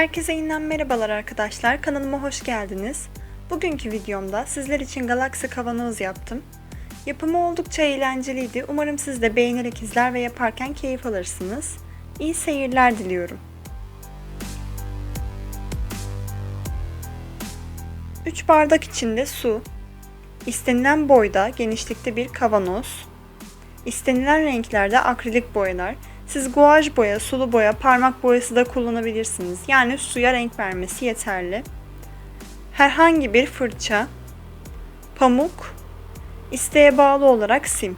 Herkese yeniden merhabalar arkadaşlar. Kanalıma hoş geldiniz. Bugünkü videomda sizler için galaksi kavanoz yaptım. Yapımı oldukça eğlenceliydi. Umarım siz de beğenerek izler ve yaparken keyif alırsınız. İyi seyirler diliyorum. 3 bardak içinde su, istenilen boyda, genişlikte bir kavanoz, istenilen renklerde akrilik boyalar, siz guaj boya, sulu boya, parmak boyası da kullanabilirsiniz. Yani suya renk vermesi yeterli. Herhangi bir fırça, pamuk, isteğe bağlı olarak sim.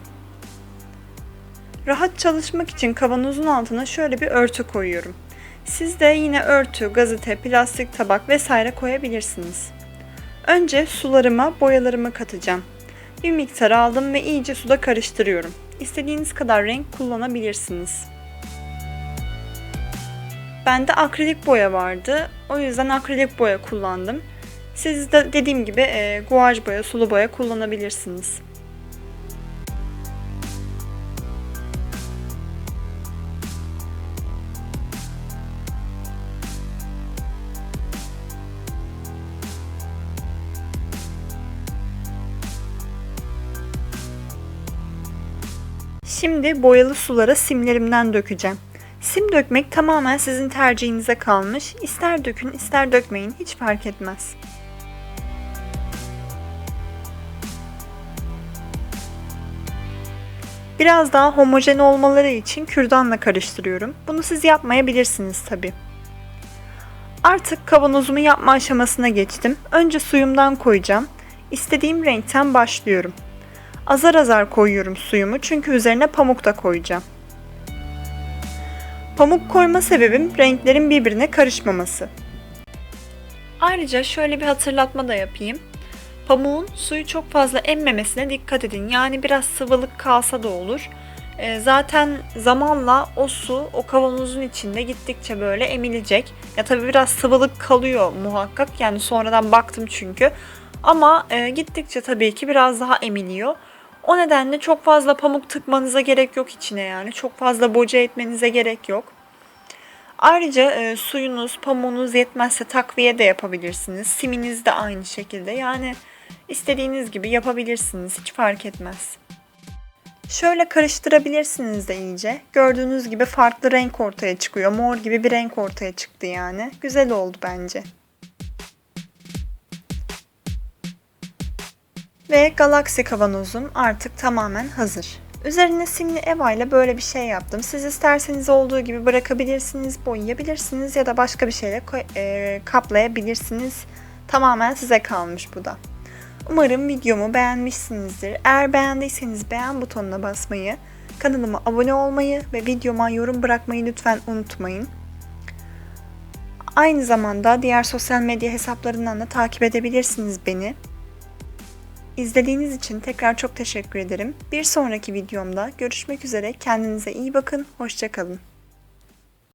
Rahat çalışmak için kavanozun altına şöyle bir örtü koyuyorum. Siz de yine örtü, gazete, plastik tabak vesaire koyabilirsiniz. Önce sularıma boyalarımı katacağım. Bir miktar aldım ve iyice suda karıştırıyorum. İstediğiniz kadar renk kullanabilirsiniz. Bende akrilik boya vardı. O yüzden akrilik boya kullandım. Siz de dediğim gibi e, guaj boya, sulu boya kullanabilirsiniz. Şimdi boyalı sulara simlerimden dökeceğim. Sim dökmek tamamen sizin tercihinize kalmış. İster dökün, ister dökmeyin, hiç fark etmez. Biraz daha homojen olmaları için kürdanla karıştırıyorum. Bunu siz yapmayabilirsiniz tabi. Artık kavanozumu yapma aşamasına geçtim. Önce suyumdan koyacağım. İstediğim renkten başlıyorum. Azar azar koyuyorum suyumu çünkü üzerine pamuk da koyacağım. Pamuk koyma sebebim renklerin birbirine karışmaması. Ayrıca şöyle bir hatırlatma da yapayım. Pamuğun suyu çok fazla emmemesine dikkat edin. Yani biraz sıvılık kalsa da olur. E, zaten zamanla o su o kavanozun içinde gittikçe böyle emilecek. Ya tabii biraz sıvılık kalıyor muhakkak. Yani sonradan baktım çünkü. Ama e, gittikçe tabii ki biraz daha emiliyor. O nedenle çok fazla pamuk tıkmanıza gerek yok içine yani. Çok fazla boca etmenize gerek yok. Ayrıca e, suyunuz, pamuğunuz yetmezse takviye de yapabilirsiniz. Siminiz de aynı şekilde. Yani istediğiniz gibi yapabilirsiniz. Hiç fark etmez. Şöyle karıştırabilirsiniz de iyice. Gördüğünüz gibi farklı renk ortaya çıkıyor. Mor gibi bir renk ortaya çıktı yani. Güzel oldu bence. Ve galaksi kavanozum artık tamamen hazır. Üzerine simli eva ile böyle bir şey yaptım. Siz isterseniz olduğu gibi bırakabilirsiniz, boyayabilirsiniz ya da başka bir şeyle e, kaplayabilirsiniz. Tamamen size kalmış bu da. Umarım videomu beğenmişsinizdir. Eğer beğendiyseniz beğen butonuna basmayı, kanalıma abone olmayı ve videoma yorum bırakmayı lütfen unutmayın. Aynı zamanda diğer sosyal medya hesaplarından da takip edebilirsiniz beni. İzlediğiniz için tekrar çok teşekkür ederim. Bir sonraki videomda görüşmek üzere. Kendinize iyi bakın. Hoşçakalın.